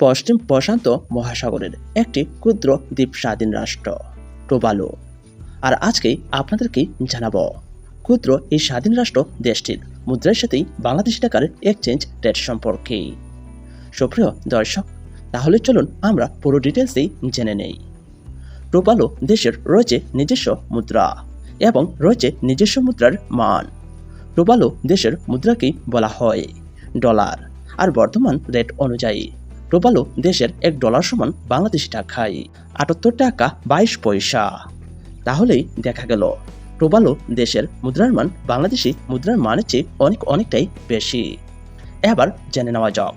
পশ্চিম প্রশান্ত মহাসাগরের একটি ক্ষুদ্র দ্বীপ স্বাধীন রাষ্ট্র, টোবালো। আর আজকেই আপনাদেরকে জানাব, ক্ষুদ্র এই স্বাধীন রাষ্ট্র দেশটির মুদ্রার সাথেই বাংলাদেশি টাকার এক্সচেঞ্জ রেট সম্পর্কে। সুপ্রিয় দর্শক, তাহলে চলুন আমরা পুরো ডিটেলসেই জেনে নেই। টোবালো দেশের রয়েছে নিজস্ব মুদ্রা এবং রয়েছে নিজস্ব মুদ্রার মান। টোবালো দেশের মুদ্রাকেই বলা হয়, ডলার। আর বর্তমান রেট অনুযায়ী টোবালো দেশের এক ডলার সমান বাংলাদেশি টাকায়। আটাত্তর টাকা বাইশ পয়সা। তাহলেই দেখা গেল টোবালো দেশের মুদ্রার মান বাংলাদেশি মুদ্রার মানের চেয়ে অনেক অনেকটাই বেশি। এবার জেনে নেওয়া যাক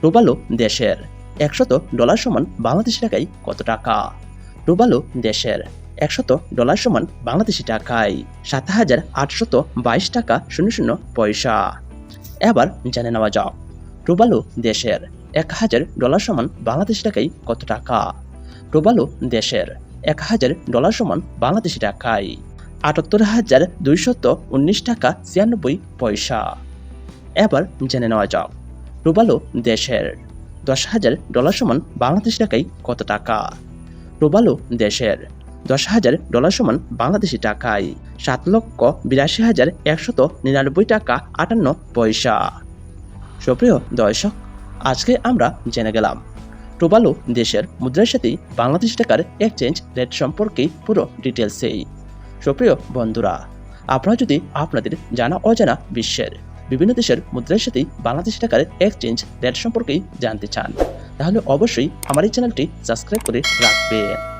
টোবালো দেশের একশত ডলার সমান বাংলাদেশি টাকায় কত টাকা? টোবালো দেশের একশত ডলার সমান বাংলাদেশি টাকায় সাত হাজার আটশত বাইশ টাকা শূন্য শূন্য পয়সা। এবার জেনে নেওয়া যাক টোবালো দেশের এক হাজার ডলার সমান বাংলাদেশ টাকায় কত টাকা? টোবালো দেশের এক হাজার ডলার সমান বাংলাদেশি টাকায় আটাত্তর হাজার দুইশত উনিশ টাকা ছিয়ানব্বই পয়সা। এবার জেনে নেওয়া যাক, টোবালো দেশের দশ হাজার ডলার সমান বাংলাদেশ টাকায় কত টাকা? টোবালো দেশের দশ হাজার ডলার সমান বাংলাদেশি টাকায় সাত লক্ষ বিরাশি হাজার একশত নিরানব্বই টাকা আটান্ন পয়সা। সুপ্রিয় দর্শক, আজকে আমরা জেনে গেলাম। টোবালো দেশের মুদ্রার সাথে বাংলাদেশ টাকার এক্সচেঞ্জ রেট সম্পর্কে পুরো ডিটেলসেই সুপ্রিয় বন্ধুরা, আপনারা যদি আপনাদের জানা অজানা বিশ্বের বিভিন্ন দেশের মুদ্রার সাথে বাংলাদেশ টাকার এক্সচেঞ্জ রেট সম্পর্কেই জানতে চান, তাহলে অবশ্যই আমার এই চ্যানেলটি সাবস্ক্রাইব করে রাখবেন।